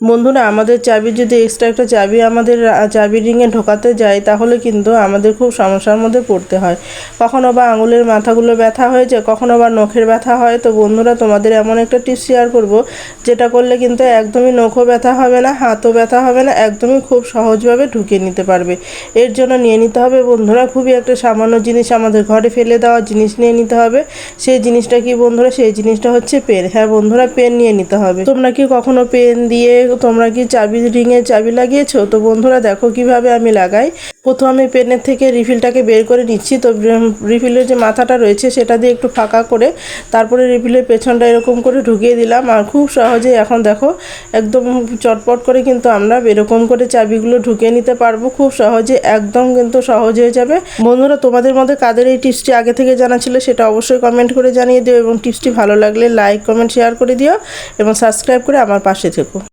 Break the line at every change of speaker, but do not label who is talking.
বন্ধুরা, আমাদের চাবি যদি এক্সট্রা একটা চাবি আমাদের চাবি রিংয়ে ঢোকাতে যায়, তাহলে কিন্তু আমাদের খুব সমস্যার মধ্যে পড়তে হয়। কখনো বা আঙুলের মাথাগুলো ব্যথা হয়ে যায় কখনো বা নখের ব্যথা হয়। তো বন্ধুরা, তোমাদের এমন একটা টিপস শেয়ার করব, যেটা করলে কিন্তু একদমই নখও ব্যথা হবে না, হাতও ব্যথা হবে না, একদমই খুব সহজভাবে ঢুকিয়ে নিতে পারবে। এর জন্য নিয়ে নিতে হবে বন্ধুরা, খুবই একটা সামান্য জিনিস আমাদের ঘরে ফেলে দেওয়া জিনিস নিয়ে নিতে হবে। সেই জিনিসটা কি বন্ধুরা? সেই জিনিসটা হচ্ছে পেন। হ্যাঁ বন্ধুরা, পেন নিয়ে নিতে হবে। তোমরা কি কখনো পেন দিয়ে তোমরা কি চাবি রিংয়ে চাবি লাগিয়েছো? তো বন্ধুরা, দেখো কীভাবে আমি লাগাই। প্রথম পেনের থেকে রিফিলটাকে বের করে নিচ্ছি। তো রিফিলের যে মাথাটা রয়েছে, সেটা দিয়ে একটু ফাঁকা করে তারপরে রিফিলের পেছনটা এরকম করে ঢুকিয়ে দিলাম। আর খুব সহজেই এখন দেখো, একদম চটপট করে কিন্তু আমরা এরকম করে চাবিগুলো ঢুকিয়ে নিতে পারব। খুব সহজে, একদম কিন্তু সহজ হয়ে যাবে। বন্ধুরা, তোমাদের মধ্যে কাদের এই টিপসটি আগে থেকে জানা ছিল, সেটা অবশ্যই কমেন্ট করে জানিয়ে দিও। এবং টিপসটি ভালো লাগলে লাইক কমেন্ট শেয়ার করে দিও। এবং সাবস্ক্রাইব করে আমার পাশে থেকো।